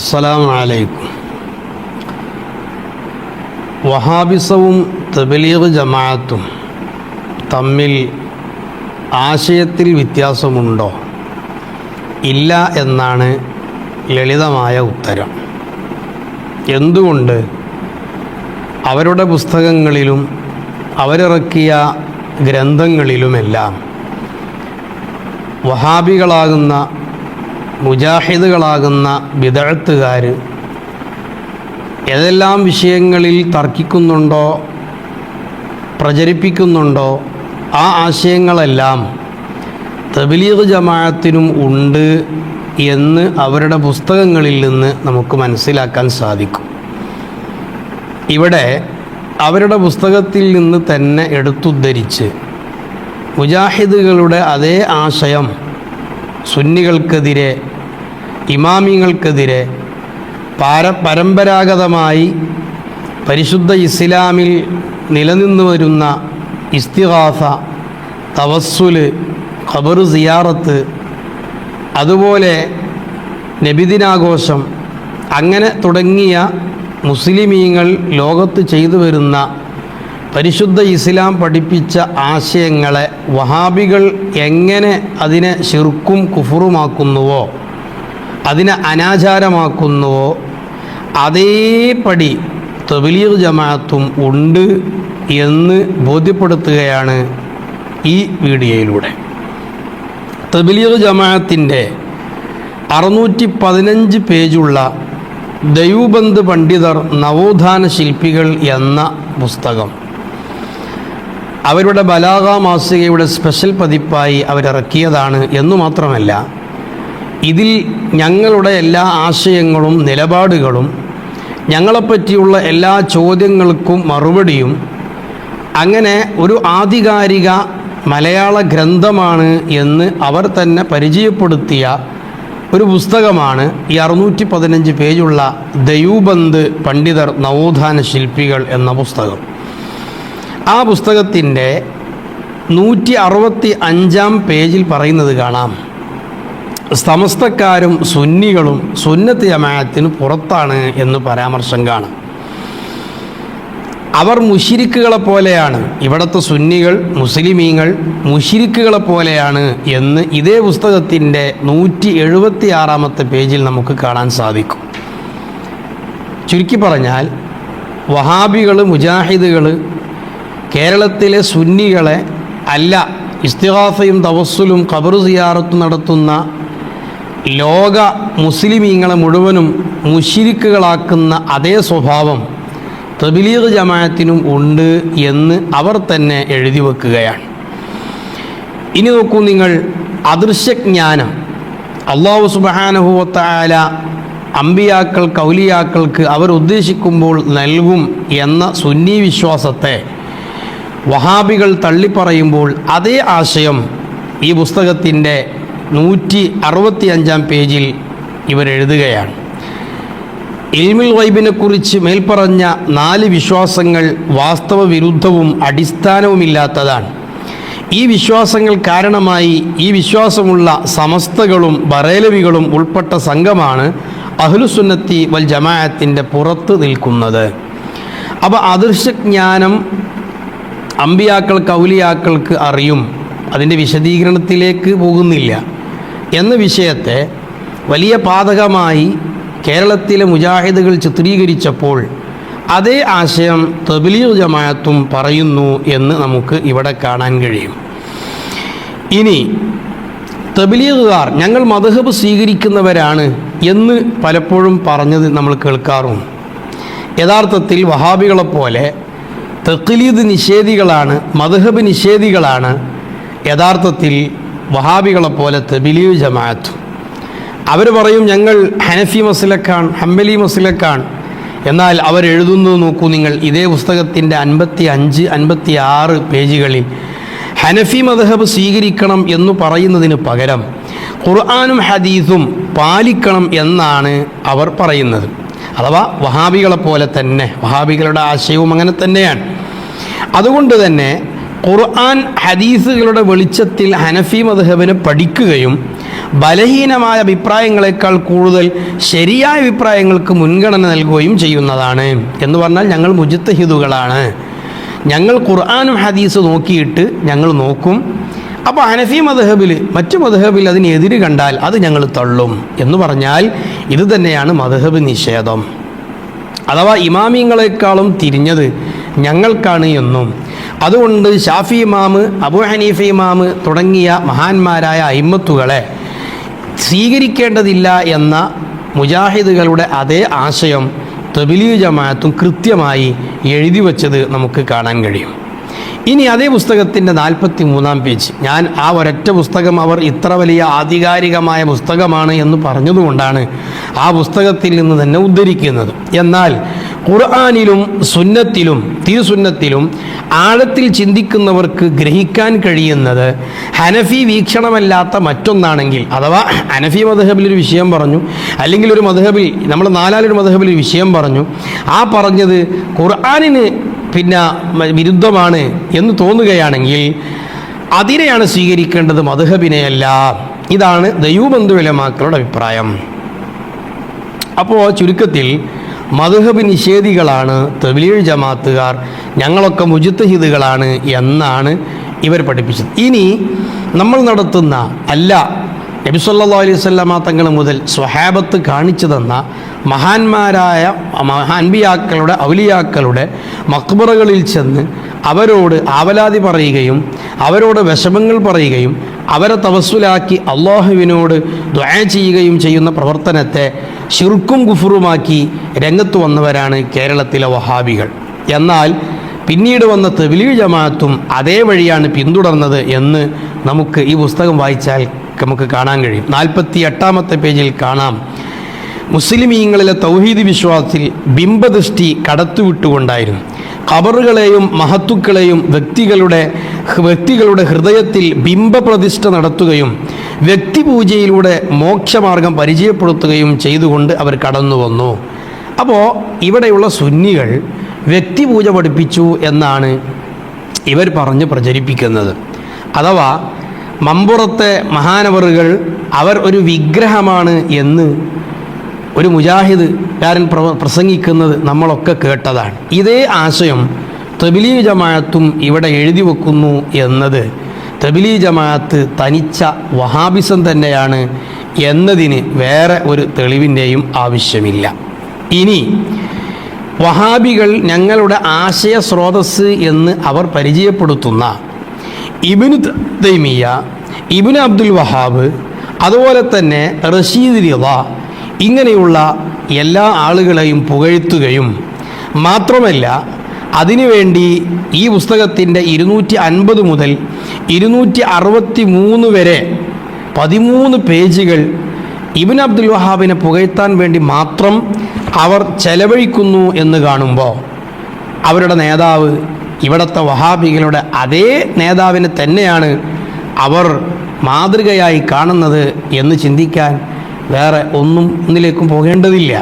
അസ്സലാമു അലൈക്കും. വഹാബിസവും തബലീഗ് ജമാഅത്തും തമ്മിൽ ആശയത്തിൽ വ്യത്യാസമുണ്ടോ? ഇല്ല എന്നാണ് ലളിതമായ ഉത്തരം. എന്തുകൊണ്ട്? അവരുടെ പുസ്തകങ്ങളിലും അവരിറക്കിയ ഗ്രന്ഥങ്ങളിലുമെല്ലാം വഹാബികളാകുന്ന മുജാഹിദുകളാകുന്ന വിദഴത്തുകാർ ഏതെല്ലാം വിഷയങ്ങളിൽ തർക്കിക്കുന്നുണ്ടോ പ്രചരിപ്പിക്കുന്നുണ്ടോ ആ ആശയങ്ങളെല്ലാം തബലീഗ് ജമാഅത്തിനും ഉണ്ട് എന്ന് അവരുടെ പുസ്തകങ്ങളിൽ നിന്ന് നമുക്ക് മനസ്സിലാക്കാൻ സാധിക്കും. ഇവിടെ അവരുടെ പുസ്തകത്തിൽ നിന്ന് തന്നെ എടുത്തുദ്ധരിച്ച് മുജാഹിദുകളുടെ അതേ ആശയം സുന്നികൾക്കെതിരെ ഇമാമിങ്ങൾക്കെതിരെ പാര പരമ്പരാഗതമായി പരിശുദ്ധ ഇസ്ലാമിൽ നിലനിന്നു വരുന്ന ഇസ്തിഹാസ തവസ്സുൽ ഖബർ സിയാറത്ത് അതുപോലെ നബിദിനാഘോഷം അങ്ങനെ തുടങ്ങിയ മുസ്ലിമീങ്ങൾ ലോകത്ത് ചെയ്തു വരുന്ന പരിശുദ്ധ ഇസ്ലാം പഠിപ്പിച്ച ആശയങ്ങളെ വഹാബികൾ എങ്ങനെ അതിനെ ശിർക്കും കുഫറുമാക്കുന്നുവോ? അതിനെ അനാചാരമാക്കുന്നുവോ അതേപടി തൊബിലീർ ജമാഅത്തും ഉണ്ട് എന്ന് ബോധ്യപ്പെടുത്തുകയാണ് ഈ വീഡിയോയിലൂടെ. തൊബിലീർ ജമാഅത്തിന്റെ അറുന്നൂറ്റി പതിനഞ്ച് പേജുള്ള ദൈവബന്ധ് പണ്ഡിതർ നവോത്ഥാന ശില്പികൾ എന്ന പുസ്തകം. അവരുടെ ബലാഗ മാസികയുടെ സ്പെഷ്യൽ പതിപ്പായി അവരിറക്കിയതാണ് എന്നു മാത്രമല്ല ഇതിൽ ഞങ്ങളുടെ എല്ലാ ആശയങ്ങളും നിലപാടുകളും ഞങ്ങളെപ്പറ്റിയുള്ള എല്ലാ ചോദ്യങ്ങൾക്കും മറുപടിയും അങ്ങനെ ഒരു ആധികാരിക മലയാള ഗ്രന്ഥമാണ് എന്ന് അവർ തന്നെ പരിചയപ്പെടുത്തിയ ഒരു പുസ്തകമാണ് ഈ അറുന്നൂറ്റി പതിനഞ്ച് പേജുള്ള ദയൂബന്ദ് പണ്ഡിതർ നവോത്ഥാന ശില്പികൾ എന്ന പുസ്തകം. ആ പുസ്തകത്തിന്റെ നൂറ്റി അറുപത്തി അഞ്ചാം പേജിൽ പറയുന്നത് കാണാം. സമസ്തക്കാരും സുന്നികളും സുന്നത്ത് ജമാഅത്തിന് പുറത്താണ് എന്ന് പരാമർശം കാണും. അവർ മുഷിരിക്കുകളെ പോലെയാണ്. ഇവിടുത്തെ സുന്നികൾ മുസ്ലിമീങ്ങൾ മുഷിരിക്കുകളെ പോലെയാണ് എന്ന് ഇതേ പുസ്തകത്തിന്റെ നൂറ്റി എഴുപത്തി ആറാമത്തെ പേജിൽ നമുക്ക് കാണാൻ സാധിക്കും. ചുരുക്കി പറഞ്ഞാൽ വഹാബികൾ മുജാഹിദുകൾ കേരളത്തിലെ സുന്നികളെ അല്ല ഇസ്തിഹാസയും തവസ്സുലും ഖബർ സിയാറത്തും നടത്തുന്ന ലോക മുസ്ലിമീങ്ങളെ മുഴുവനും മുഷിരിക്കുകളാക്കുന്ന അതേ സ്വഭാവം തബിലീഗ് ജമാഅത്തിനും ഉണ്ട് എന്ന് അവർ തന്നെ എഴുതി വെക്കുകയാണ്. ഇനി നോക്കൂ നിങ്ങൾ അദൃശ്യജ്ഞാനം. അള്ളാഹു സുബാനുഭവത്തായ അമ്പിയാക്കൾ കൗലിയാക്കൾക്ക് അവരുദ്ദേശിക്കുമ്പോൾ നൽകും എന്ന സുന്നി വിശ്വാസത്തെ വഹാബികൾ തള്ളിപ്പറയുമ്പോൾ അതേ ആശയം ഈ പുസ്തകത്തിന്റെ നൂറ്റി അറുപത്തി അഞ്ചാം പേജിൽ ഇവരെഴുതുകയാണ്. ഇൽമിൽ വൈബിനെക്കുറിച്ച് മേൽപ്പറഞ്ഞ നാല് വിശ്വാസങ്ങൾ വാസ്തവ വിരുദ്ധവും അടിസ്ഥാനവുമില്ലാത്തതാണ്. ഈ വിശ്വാസങ്ങൾ കാരണമായി ഈ വിശ്വാസമുള്ള സമസ്തകളും ബറേലവികളും ഉൾപ്പെട്ട സംഘമാണ് അഹ്ലുസുന്നത്തി വൽ ജമാഅത്തിന്റെ പുറത്ത് നിൽക്കുന്നത്. അപ്പോൾ അദൃശ്യജ്ഞാനം അമ്പിയാക്കൾ കൗലിയാക്കൾക്ക് അറിയും. അതിന്റെ വിശദീകരണത്തിലേക്ക് പോകുന്നില്ല. എന്ന വിഷയത്തെ വലിയ പാതകമായി കേരളത്തിലെ മുജാഹിദുകൾ ചിത്രീകരിച്ചപ്പോൾ അതേ ആശയം തബ്ലീഗ് ജമാഅത്തും പറയുന്നു എന്ന് നമുക്ക് ഇവിടെ കാണാൻ കഴിയും. ഇനി തബ്ലീഗുകാർ ഞങ്ങൾ മധുഹബ് സ്വീകരിക്കുന്നവരാണ് എന്ന് പലപ്പോഴും പറഞ്ഞത് നമ്മൾ കേൾക്കാറുണ്ട്. യഥാർത്ഥത്തിൽ വഹാബികളെപ്പോലെ തെക്ലീദ് നിഷേധികളാണ് മധുഹബ് നിഷേധികളാണ്. യഥാർത്ഥത്തിൽ വഹാബികളെപ്പോലെ ബിലീവ് ജമാഅത്തും. അവർ പറയും ഞങ്ങൾ ഹനഫി മസിലക്കാണ് ഹംബലി മസിലക്കാണ്. എന്നാൽ അവരെഴുതുന്നു നോക്കൂ നിങ്ങൾ ഇതേ പുസ്തകത്തിന്റെ അൻപത്തി അഞ്ച് അൻപത്തി ആറ് പേജുകളിൽ ഹനഫി മദഹബ് സ്വീകരിക്കണം എന്ന് പറയുന്നതിന് പകരം ഖുർആാനും ഹദീസും പാലിക്കണം എന്നാണ് അവർ പറയുന്നത്. അഥവാ വഹാബികളെ പോലെ തന്നെ വഹാബികളുടെ ആശയവും അങ്ങനെ തന്നെയാണ്. അതുകൊണ്ട് തന്നെ ഖുർആൻ ഹദീസുകളുടെ വെളിച്ചത്തിൽ ഹനഫി മദ്ഹബിനെ പഠിക്കുകയും ബലഹീനമായ അഭിപ്രായങ്ങളെക്കാൾ കൂടുതൽ ശരിയായ അഭിപ്രായങ്ങൾക്ക് മുൻഗണന നൽകുകയും ചെയ്യുന്നതാണ്. എന്ന് പറഞ്ഞാൽ ഞങ്ങൾ മുജിത്തഹിദുകളാണ്. ഞങ്ങൾ ഖുർആാനും ഹദീസ് നോക്കിയിട്ട് ഞങ്ങൾ നോക്കും. അപ്പോൾ ഹനഫി മധഹബിൽ മറ്റു മദ്ഹബിൽ അതിനെതിര് കണ്ടാൽ അത് ഞങ്ങൾ തള്ളും. എന്ന് പറഞ്ഞാൽ ഇത് തന്നെയാണ് മദ്ഹബ് നിഷേധം. അഥവാ ഇമാമിങ്ങളെക്കാളും തിരിഞ്ഞത് ഞങ്ങൾക്കാണ് എന്നും. അതുകൊണ്ട് ഷാഫി ഇമാമ് അബു ഹനീഫ ഇമാമ് തുടങ്ങിയ മഹാന്മാരായ അയിമത്തുകളെ സ്വീകരിക്കേണ്ടതില്ല എന്ന മുജാഹിദുകളുടെ അതേ ആശയം തബിലീ ജമാഅത്തും കൃത്യമായി എഴുതി വച്ചത് നമുക്ക് കാണാൻ കഴിയും. ഇനി അതേ പുസ്തകത്തിന്റെ നാൽപ്പത്തി മൂന്നാം പേജ്. ഞാൻ ആ ഒരൊറ്റ പുസ്തകം അവർ ഇത്ര വലിയ ആധികാരികമായ പുസ്തകമാണ് എന്ന് പറഞ്ഞതുകൊണ്ടാണ് ആ പുസ്തകത്തിൽ നിന്ന് തന്നെ ഉദ്ധരിക്കുന്നത്. എന്നാൽ ഖുർആാനിലും സുന്നത്തിലും തിരുസുന്നത്തിലും ആഴത്തിൽ ചിന്തിക്കുന്നവർക്ക് ഗ്രഹിക്കാൻ കഴിയുന്നത് ഹനഫി വീക്ഷണമല്ലാത്ത മറ്റൊന്നാണെങ്കിൽ അഥവാ ഹനഫി മധഹബിൽ ഒരു വിഷയം പറഞ്ഞു അല്ലെങ്കിൽ ഒരു മധഹബിൽ നമ്മൾ നാലാലൊരു മധഹബിൽ ഒരു വിഷയം പറഞ്ഞു ആ പറഞ്ഞത് ഖുർആാനിന് പിന്നെ വിരുദ്ധമാണ് എന്ന് തോന്നുകയാണെങ്കിൽ അതിനെയാണ് സ്വീകരിക്കേണ്ടത് മധുഹബിനെയല്ല ഇതാണ് ദൈവബന്ധുവിലമാക്കളുടെ അഭിപ്രായം. അപ്പോൾ ചുരുക്കത്തിൽ മധുഹബ് നിഷേധികളാണ് തെബിലീഴ് ജമാത്തുകാർ ഞങ്ങളൊക്കെ മുജിത്തഹിദുകളാണ് എന്നാണ് ഇവർ പഠിപ്പിച്ചത്. ഇനി നമ്മൾ നടത്തുന്ന അല്ല നബിസല്ലാ അലൈഹി സ്വല്ലാമ തങ്ങൾ മുതൽ സ്വഹാബത്ത് കാണിച്ചു തന്ന മഹാന്മാരായ മഹാൻബിയാക്കളുടെ ഔലിയാക്കളുടെ മക്ബറകളിൽ ചെന്ന് അവരോട് ആവലാതി പറയുകയും അവരോട് വിഷമങ്ങൾ പറയുകയും അവരെ തവസ്സുലാക്കി അള്ളാഹുവിനോട് ദ്വയ ചെയ്യുകയും ചെയ്യുന്ന പ്രവർത്തനത്തെ ഷിർക്കും കുഫറുമാക്കി രംഗത്ത് വന്നവരാണ് കേരളത്തിലെ വഹാബികൾ. എന്നാൽ പിന്നീട് വന്ന തെബിലി ജമാഅത്തും അതേ വഴിയാണ് പിന്തുടർന്നത് എന്ന് നമുക്ക് ഈ പുസ്തകം വായിച്ചാൽ നമുക്ക് കാണാൻ കഴിയും. നാൽപ്പത്തി എട്ടാമത്തെ പേജിൽ കാണാം. മുസ്ലിമീങ്ങളിലെ തൗഹീദ് വിശ്വാസത്തിൽ ബിംബദൃഷ്ടി കടത്തുവിട്ടുകൊണ്ടായിരുന്നു. ഖബറുകളെയും മഹത്തുക്കളെയും വ്യക്തികളുടെ വ്യക്തികളുടെ ഹൃദയത്തിൽ ബിംബപ്രതിഷ്ഠ നടത്തുകയും വ്യക്തിപൂജയിലൂടെ മോക്ഷമാർഗം പരിചയപ്പെടുത്തുകയും ചെയ്തുകൊണ്ട് അവർ കടന്നു വന്നു. അപ്പോൾ ഇവിടെയുള്ള സുന്നികൾ വ്യക്തിപൂജ പഠിപ്പിച്ചു എന്നാണ് ഇവർ പറഞ്ഞ് പ്രചരിപ്പിക്കുന്നത്. അഥവാ മമ്പുറത്തെ മഹാനവറുകൾ അവർ ഒരു വിഗ്രഹമാണ് എന്ന് ഒരു മുജാഹിദ് കാരൻ പ്ര പ്രസംഗിക്കുന്നത് നമ്മളൊക്കെ കേട്ടതാണ്. ഇതേ ആശയം തബിലി ജമാഅത്തും ഇവിടെ എഴുതി വെക്കുന്നു എന്നത് തബിലി ജമാഅത്ത് തനിച്ച വഹാബിസം തന്നെയാണ് എന്നതിന് വേറെ ഒരു തെളിവിന്റെയും ആവശ്യമില്ല. ഇനി വഹാബികൾ ഞങ്ങളുടെ ആശയ സ്രോതസ് എന്ന് അവർ പരിചയപ്പെടുത്തുന്ന ഇബിന് തൈമിയ ഇബിന് അബ്ദുൽ വഹാബ് അതുപോലെ തന്നെ റഷീദ് റിള ഇങ്ങനെയുള്ള എല്ലാ ആളുകളെയും പുകഴ്ത്തുകയും മാത്രമല്ല അതിനുവേണ്ടി ഈ പുസ്തകത്തിന്റെ ഇരുന്നൂറ്റി അൻപത് മുതൽ ഇരുന്നൂറ്റി അറുപത്തി മൂന്ന് വരെ പതിമൂന്ന് പേജുകൾ ഇബിൻ അബ്ദുൽ വഹാബിനെ പുകഴ്ത്താൻ വേണ്ടി മാത്രം അവർ ചെലവഴിക്കുന്നു എന്ന് കാണുമ്പോൾ അവരുടെ നേതാവ് ഇവിടുത്തെ വഹാബികളുടെ അതേ നേതാവിനെ തന്നെയാണ് അവർ മാതൃകയായി കാണുന്നത് എന്ന് ചിന്തിക്കാൻ വേറെ ഒന്നും ഒന്നിലേക്കും പോകേണ്ടതില്ല.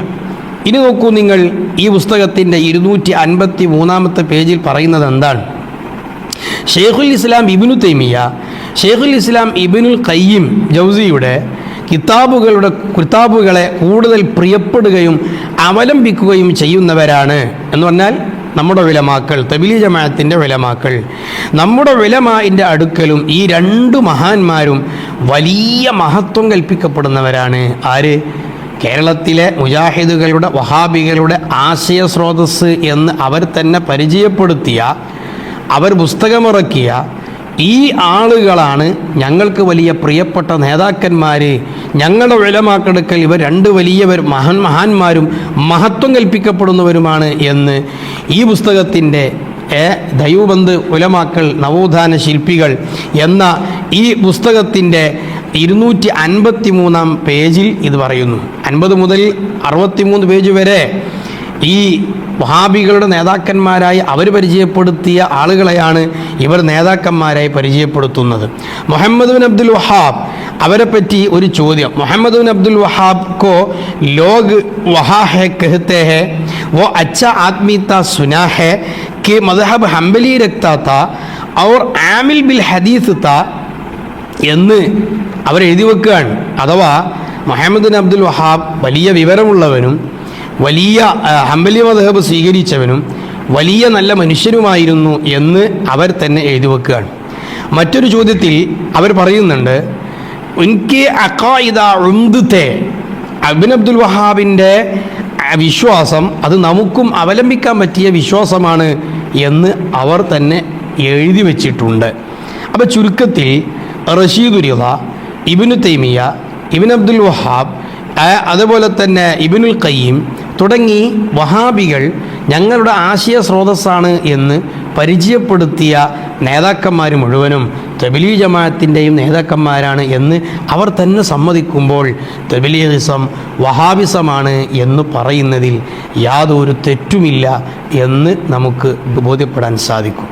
ഇനി നോക്കൂ നിങ്ങൾ ഈ പുസ്തകത്തിന്റെ ഇരുന്നൂറ്റി അൻപത്തി മൂന്നാമത്തെ പേജിൽ പറയുന്നത് എന്താണ്? ഷെയ്ഖുൽ ഇസ്ലാം ഇബിനു തൈമിയ ഷെയ്ഖുൽ ഇസ്ലാം ഇബിനുൽ കയ്യിം ജൗസിയുടെ കിതാബുകളുടെ കിതാബുകളെ കൂടുതൽ പ്രിയപ്പെടുകയും അവലംബിക്കുകയും ചെയ്യുന്നവരാണ് എന്ന് പറഞ്ഞാൽ നമ്മുടെ വിലമാക്കൾ തബിലി ജമാഅത്തിന്റെ വിലമാക്കൾ നമ്മുടെ വിലമാന്റെ അടുക്കലും ഈ രണ്ട് മഹാന്മാരും വലിയ മഹത്വം കൽപ്പിക്കപ്പെടുന്നവരാണ്. ആര്? കേരളത്തിലെ മുജാഹിദുകളുടെ വഹാബികളുടെ ആശയ സ്രോതസ് എന്ന് അവർ തന്നെ പരിചയപ്പെടുത്തിയ അവർ പുസ്തകമിറക്കിയ ഈ ആളുകളാണ് ഞങ്ങൾക്ക് വലിയ പ്രിയപ്പെട്ട നേതാക്കന്മാർ ഞങ്ങളുടെ വിലമാക്കെടുക്കൽ ഇവർ രണ്ട് വലിയവർ മഹാൻ മഹാന്മാരും മഹത്വം കൽപ്പിക്കപ്പെടുന്നവരുമാണ് എന്ന് ഈ പുസ്തകത്തിന്റെ ഏ ദൈവബന്ധ് ഉലമാക്കൾ നവോത്ഥാന ശില്പികൾ എന്ന ഈ പുസ്തകത്തിന്റെ ഇരുന്നൂറ്റി അൻപത്തി മൂന്നാം പേജിൽ ഇത് പറയുന്നു. അൻപത് മുതൽ അറുപത്തിമൂന്ന് പേജ് വരെ ഈ വഹാബികളുടെ നേതാക്കന്മാരായി അവർ പരിചയപ്പെടുത്തിയ ആളുകളെയാണ് ഇവർ നേതാക്കന്മാരായി പരിചയപ്പെടുത്തുന്നത്. മുഹമ്മദ് ബിൻ അബ്ദുൽ വഹാബ് അവരെ പറ്റി ഒരു ചോദ്യം. മുഹമ്മദ് ബിൻ അബ്ദുൽ വഹാബ് കോ ലോക് വോ അച്ഛ ആത്മീയത സുനാ കെ മദഹബ് ഹംബലി രക്താത്ത അവർ ആമിൽ ബിൽ ഹദീസ് ത? എന്ന് അവരെഴുതി വെക്കുകയാണ്. അഥവാ മുഹമ്മദ് ബിൻ അബ്ദുൽ വഹാബ് വലിയ വിവരമുള്ളവനും വലിയ ഹംബലി മദഹബ് സ്വീകരിച്ചവനും വലിയ നല്ല മനുഷ്യനുമായിരുന്നു എന്ന് അവർ തന്നെ എഴുതി വെക്കുകയാണ്. മറ്റൊരു ചോദ്യത്തിൽ അവർ പറയുന്നുണ്ട് എനിക്ക് അക്കായിദ ഉന്ദത്തെ അബിൻ അബ്ദുൽ വഹാബിന്റെ വിശ്വാസം അത് നമുക്കും അവലംബിക്കാൻ പറ്റിയ വിശ്വാസമാണ് എന്ന് അവർ തന്നെ എഴുതി വച്ചിട്ടുണ്ട്. അപ്പോൾ ചുരുക്കത്തിൽ റഷീദുരിത ഇബിനു തൈമിയ ഇബിൻ അബ്ദുൽ വഹാബ് അതുപോലെ തന്നെ ഇബിനുൽ ഖയ്യീം തുടങ്ങി വഹാബികൾ ഞങ്ങളുടെ ആശയ സ്രോതസ്സാണ് എന്ന് പരിചയപ്പെടുത്തിയ നേതാക്കന്മാർ മുഴുവനും തെബിലി ജമാഅത്തിന്റെയും നേതാക്കന്മാരാണ് എന്ന് അവർ തന്നെ സമ്മതിക്കുമ്പോൾ തെബിലീഹിസം വഹാബിസമാണ് എന്ന് പറയുന്നതിൽ യാതൊരു തെറ്റുമില്ല എന്ന് നമുക്ക് ബോധ്യപ്പെടാൻ സാധിക്കും.